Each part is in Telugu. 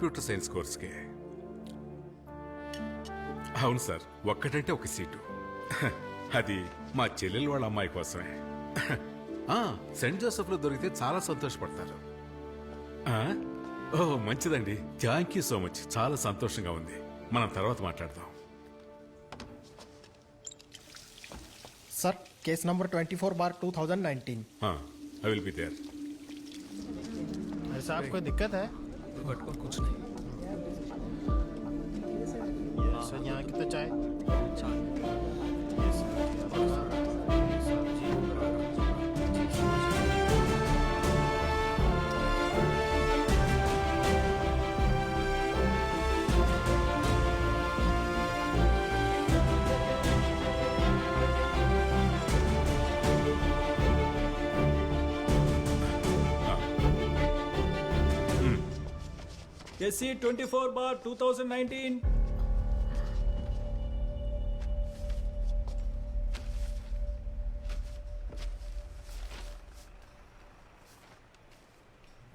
నేను అడిగింది కంప్యూటర్ సైన్స్ కోర్స్కే అవును సార్ ఒక్కటంటే ఒక సీటు అది మా చెల్లెలు వాళ్ళ అమ్మాయి కోసమే ఆ, సెయింట్ జోసెఫ్లో దొరికితే చాలా సంతోషపడతారు ఆ? ఓ మంచిదండి థ్యాంక్ యూ సో మచ్ చాలా సంతోషంగా ఉంది మనం తర్వాత మాట్లాడదాం sir case number twenty four bar two thousand nineteen I will be there अरे साहब कोई दिक्कत है बट और कुछ नहीं। सर यहाँ कितना तो चाय? चाय। SC twenty four bar two thousand nineteen.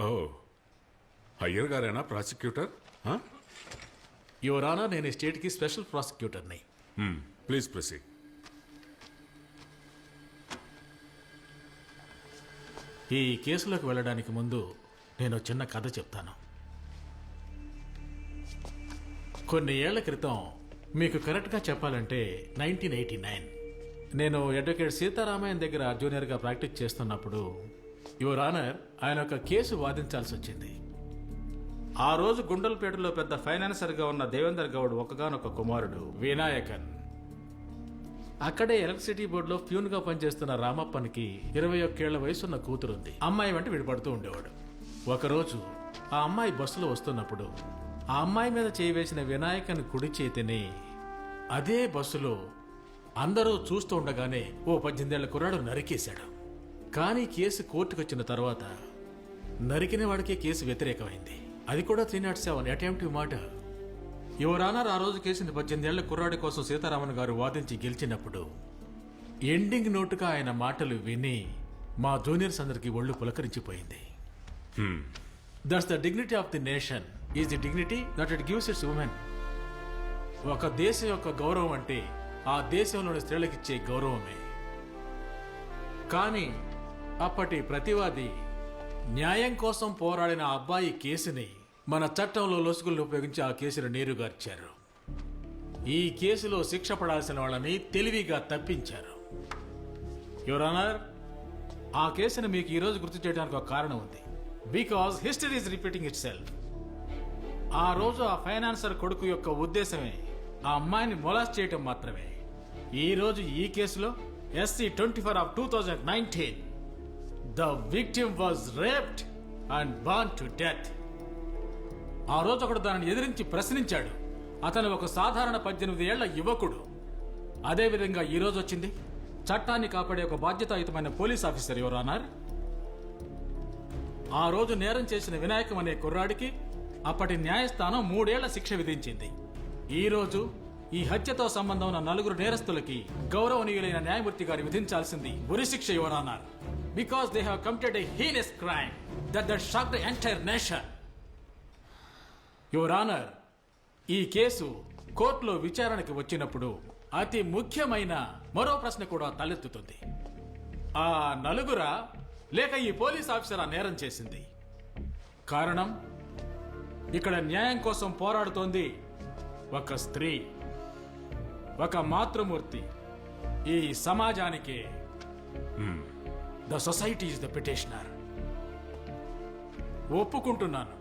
ఓ అయ్యర్ గారేనా ప్రాసిక్యూటర్? యువర్ ఆనర్ నేను ఈ స్టేట్కి స్పెషల్ ప్రాసిక్యూటర్ని. ప్లీజ్ ప్రొసీడ్ ఈ కేసులోకి వెళ్ళడానికి ముందు నేను చిన్న కథ చెప్తాను. కొన్ని ఏళ్ళ క్రితం మీకు కరెక్ట్గా చెప్పాలంటే నైన్టీన్ ఎయిటీ నైన్. నేను అడ్వకేట్ సీతారామయ్య దగ్గర జూనియర్గా ప్రాక్టీస్ చేస్తున్నప్పుడు యువర్ ఆనర్ ఆయన ఒక కేసు వాదించాల్సి వచ్చింది. ఆ రోజు గుండల్పేటలో పెద్ద ఫైనాన్సర్గా ఉన్న దేవేందర్ గౌడ్ ఒకగానొక కుమారుడు వినాయకన్. అక్కడే ఎలక్ట్రిసిటీ బోర్డులో ప్యూన్గా పనిచేస్తున్న రామప్పనికి ఇరవై ఒక్కేళ్ళ వయసున్న కూతురుంది. అమ్మాయి వెంట విడిపడుతూ ఉండేవాడు. ఒకరోజు ఆ అమ్మాయి బస్సులో వస్తున్నప్పుడు ఆ అమ్మాయి మీద చేయి వేసిన వినాయకన్ కుడి చేతిని అదే బస్సులో అందరూ చూస్తూ ఉండగానే ఓ పద్దెనిమిదేళ్ళ కుర్రాడు నరికేశాడు. కానీ కేసు కోర్టుకొచ్చిన తర్వాత నరికిన వాడికే కేసు వ్యతిరేకమైంది. అది కూడా three not seven attempt to murder. Your honour ఆ రోజు కేసుని పద్దెనిమిదేళ్ళ కుర్రాడి కోసం సీతారామన్ గారు వాదించి గెలిచినప్పుడు ఎండింగ్ నోటుగా ఆయన మాటలు విని మా జూనియర్స్ అందరికీ ఒళ్ళు పులకరించిపోయింది. That's the dignity of the nation is the dignity that it gives its women ఒక దేశం యొక్క గౌరవం అంటే ఆ దేశంలోని స్త్రీలకిచ్చే గౌరవమే. కానీ అప్పటి ప్రతివాది న్యాయం కోసం పోరాడిన అబ్బాయి కేసుని మన చట్టంలో లొసుగులను ఉపయోగించి ఆ కేసును నేరుగార్చారు ఈ కేసులో శిక్ష పడాల్సిన వాళ్ళని తెలివిగా తప్పించారు. యువరానర్ ఆ కేసును మీకు ఈరోజు గుర్తు చేయడానికి ఒక కారణం ఉంది. Because history is repeating itself ఆ రోజు ఆ ఫైనాన్సర్ కొడుకు యొక్క ఉద్దేశమే ఆ అమ్మాయిని మొలాస్ చేయటం మాత్రమే. ఈ రోజు ఈ కేసులో SC twenty four of two thousand nineteen. The victim was raped and burnt to death. ఆ రోజు ఒకడు దానిని ఎదిరించి ప్రశ్నించాడు. అతను ఒక సాధారణ పద్దెనిమిది ఏళ్ళ యువకుడు. అదేవిధంగా ఈరోజు వచ్చింది. చట్టాన్ని కాపాడే ఒక బాధ్యతాయుతమైన పోలీస్ ఆఫీసర్ ఎవరన్నారు ఆ రోజు నేరం చేసిన వినాయకం అనే కుర్రాడికి అప్పటి న్యాయస్థానం మూడేళ్ళ శిక్ష విధించింది. ఈ రోజు ఈ హత్యతో సంబంధం ఉన్న నలుగురు నేరస్తులకి గౌరవనీయులైన న్యాయమూర్తి గారు విధించాల్సింది ఉరిశిక్ష శిక్ష because they have committed a heinous crime that that shock the entire nation your honour ఈ కేసు కోర్టులో విచారణకి వచ్చినప్పుడు అతి ముఖ్యమైన మరో ప్రశ్న కూడా తలెత్తుతుంది. ఆ నలుగురా లేక ఈ పోలీస్ ఆఫీసర్ ఆ నేరం చేసింది? కారణం? ఇక్కడ న్యాయం కోసం పోరాడుతోంది ఒక స్త్రీ ఒక మాతృమూర్తి. ఈ సమాజానికి the society is the petitioner ఒప్పుకుంటున్నాను.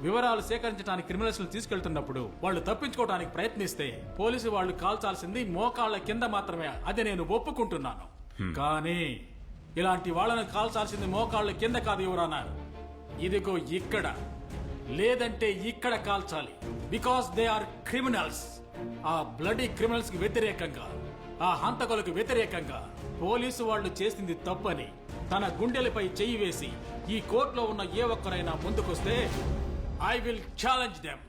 వివరాలు సేకరించడానికి క్రిమినల్స్ తీసుకెళ్తున్నప్పుడు వాళ్ళు తప్పించుకోవడానికి ప్రయత్నిస్తే పోలీసు వాళ్ళు కాల్చాల్సింది మోకాళ్ళ కింద మాత్రమే. అది నేను ఒప్పుకుంటున్నాను. కానీ ఇలాంటి వాళ్ళని కాల్చాల్సింది మోకాళ్ళ కింద కాదు ఎవరన్నా ఇదిగో ఇక్కడ. లేదంటే ఇక్కడ కాల్చాలి. బికాస్ దే ఆర్ క్రిమినల్స్ ఆ బ్లడీ క్రిమినల్స్కి వ్యతిరేకంగా ఆ హంతకులకు వ్యతిరేకంగా పోలీసు వాళ్ళు చేసింది తప్పని తన గుండెలపై చెయ్యి వేసి ఈ కోర్టులో ఉన్న ఏ ఒక్కరైనా ముందుకొస్తే I will challenge them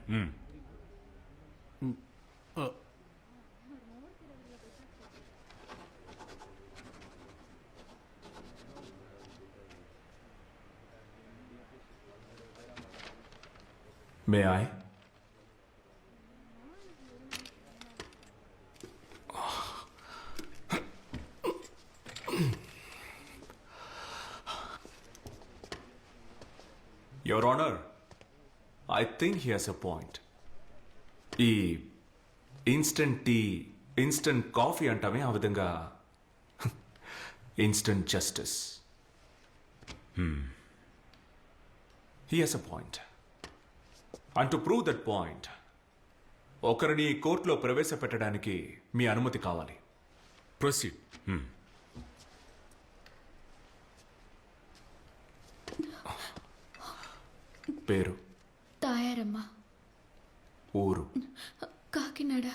May I? Your honour I think he has a point ఈ ఇన్స్టంట్ టీ ఇన్స్టంట్ కాఫీ అంటామే ఆ విధంగా instant justice he has a point and to prove that point ఒకరిని కోర్టులో ప్రవేశపెట్టడానికి మీ అనుమతి కావాలి. ప్రొసీడ్ పేరు? తాయారమ్మ. ఊరు? కాకినాడ.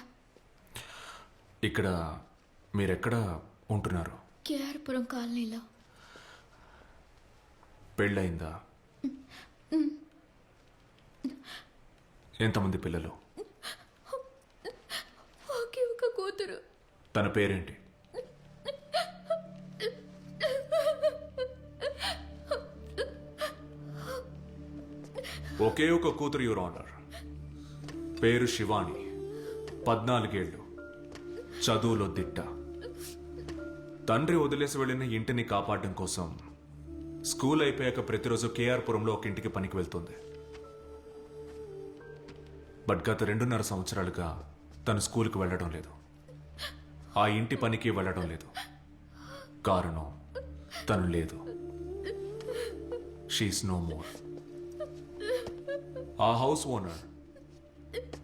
ఇక్కడ మీరెక్కడ ఉంటున్నారు? కేఆర్పురం కాలనీలో. పెళ్ళయిందా? ఎంతమంది పిల్లలు? ఒకే ఒక కూతురు. తన పేరేంటి? ఒకే ఒక కూతురు యువర్ ఆనర్ పేరు శివాని. పద్నాలుగేళ్ళు. చదువులో దిట్ట. తండ్రి వదిలేసి వెళ్ళిన ఇంటిని కాపాడడం కోసం స్కూల్ అయిపోయాక ప్రతిరోజు కేఆర్పురంలో ఒక ఇంటికి పనికి వెళ్తుంది. బట్ గత రెండున్నర సంవత్సరాలుగా తను స్కూల్కి వెళ్ళడం లేదు. ఆ ఇంటి పనికి వెళ్ళడం లేదు. కారణం తను లేదు. షీస్ నో మోర్ ఆ హౌస్ ఓనర్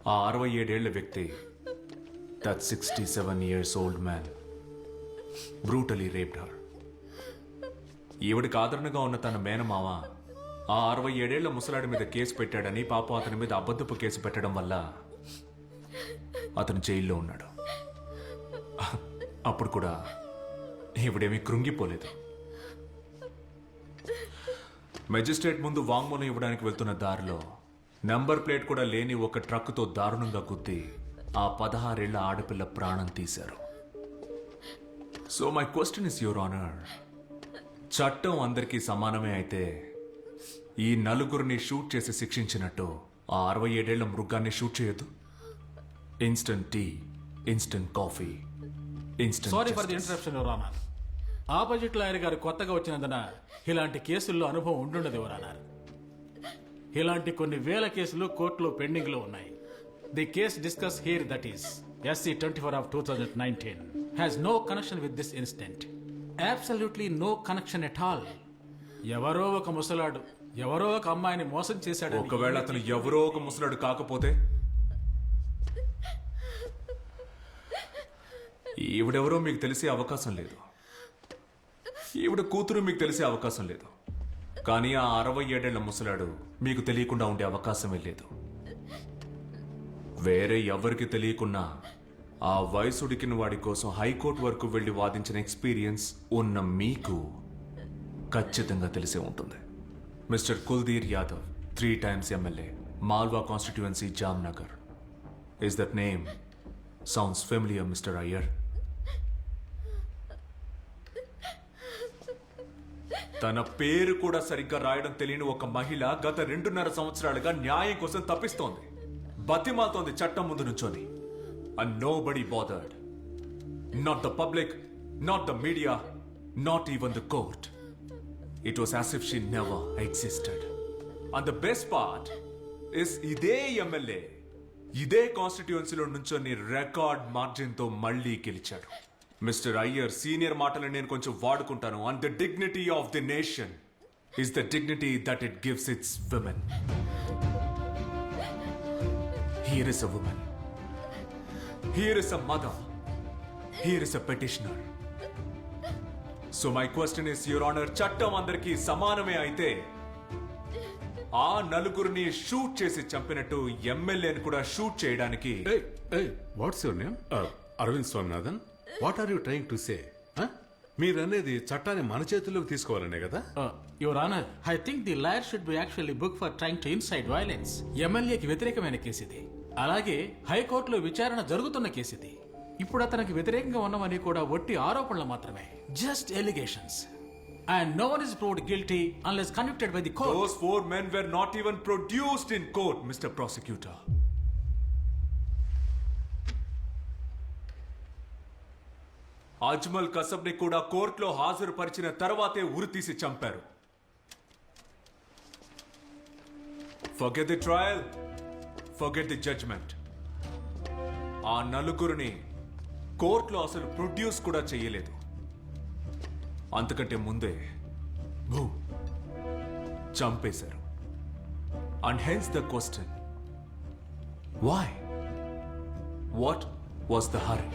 ఆ అరవై ఏడేళ్ళ వ్యక్తి that sixty seven years old man brutally raped her ఈవిడికి ఆదరణగా ఉన్న తన మేనమామ ఆ అరవై ఏడేళ్ళ ముసలాడి మీద కేసు పెట్టాడని పాపం అతని మీద అబద్ధపు కేసు పెట్టడం వల్ల అతను జైల్లో ఉన్నాడు. అప్పుడు కూడా ఇవిడేమీ కృంగిపోలేదు. మెజిస్ట్రేట్ ముందు వాంగ్మూలం ఇవ్వడానికి వెళ్తున్న దారిలో నంబర్ ప్లేట్ కూడా లేని ఒక ట్రక్కుతో దారుణంగా గుద్ది ఆ పదహారేళ్ళ ఆడపిల్ల ప్రాణం తీశారు. So my question is your honour చట్టం అందరికీ సమానమే అయితే ఈ నలుగురిని షూట్ చేసి శిక్షించినట్టు ఆ అరవై ఏడేళ్ళ మృగాన్ని షూట్ చేయొద్దు. Instant tea instant coffee instant sorry for the interruption opposite lawyer గారు కొత్తగా వచ్చినందున ఇలాంటి కేసుల్లో అనుభవం ఉండుండదు ఎవరన్నారు ఇలాంటి కొన్ని వేల కేసులు కోర్టులో పెండింగ్లో ఉన్నాయి. The case discuss here that is SC twenty four of two thousand nineteen has no connection with this incident absolutely no connection at all ఎవరో ఒక ముసలాడు ఎవరో ఒక అమ్మాయిని మోసం చేశాడు ఒకవేళ అతను ఎవరో ఒక ముసలాడు కాకపోతే? ఈవిడెవరో మీకు తెలిసే అవకాశం లేదు. ఈవిడ కూతురు మీకు తెలిసే అవకాశం లేదు. కానీ ఆ అరవై ఏడేళ్ళ ముసలాడు మీకు తెలియకుండా ఉండే అవకాశమే లేదు. వేరే ఎవరికి తెలియకున్నా ఆ వయసుడికిన వాడి కోసం హైకోర్టు వరకు వెళ్ళి వాదించిన ఎక్స్పీరియన్స్ ఉన్న మీకు ఖచ్చితంగా తెలిసే ఉంటుంది. Mister Kuldeer Yadav three times MLA Malwa constituency Jamnagar. Is that name sounds familiar mister Iyer తన పేరు కూడా సరిగ్గా రాయడం తెలియని ఒక మహిళ గత రెండున్నర సంవత్సరాలుగా న్యాయం కోసం తప్పిస్తోంది. బతిమాతోంది చట్టం ముందు నుంచొని. And nobody bothered not the public not the media not even the court it was as if she never existed and the best part is ఇదే ఎమ్మెల్యే ఇదే కాన్స్టిట్యుయెన్సీలో నుంచొని రికార్డ్ మార్జిన్తో మళ్ళీ గెలిచాడు. మిస్టర్ అయ్యర్ సీనియర్ మాటలు నేను కొంచెం వాడుకుంటాను. And the dignity of the nation is the dignity that it gives its women here is a woman here is a mother here is a petitioner so my question is your honour చట్టం అందరికీ సమానమే అయితే ఆ నలుగురిని షూట్ చేసి చంపినట్టు ఎమ్మెల్యేని కూడా షూట్ చేయడానికి your name? Uh, Aravind Swaminathan what are you trying to say మీరనేది చట్టాన్ని మన చేతుల్లోకి తీసుకోవాలనే కదా? Your honour I think the lawyer should be actually book for trying to incite violence ఎమ్మెల్యేకి వ్యతిరేకమైన కేసు ఇది. అలాగే హైకోర్టులో విచారణ జరుగుతున్న కేసు ఇది. ఇప్పుడు అతనికి వ్యతిరేకంగా ఉన్నామని కూడా ఒట్టి ఆరోపణలు మాత్రమే. Just allegations and no one is proved guilty unless convicted by the court Those four men were not even produced in court, Mr. Prosecutor. Ajmal కసబ్ని కూడా కోర్టులో హాజరుపరిచిన తర్వాతే ఉరితీసి చంపారు. Forget the trial forget the judgement ఆ నలుగురిని కోర్టులో అసలు ప్రొడ్యూస్ కూడా చేయలేదు అంతకంటే ముందే భూ చంపేశారు. And hence the question why what was the hurry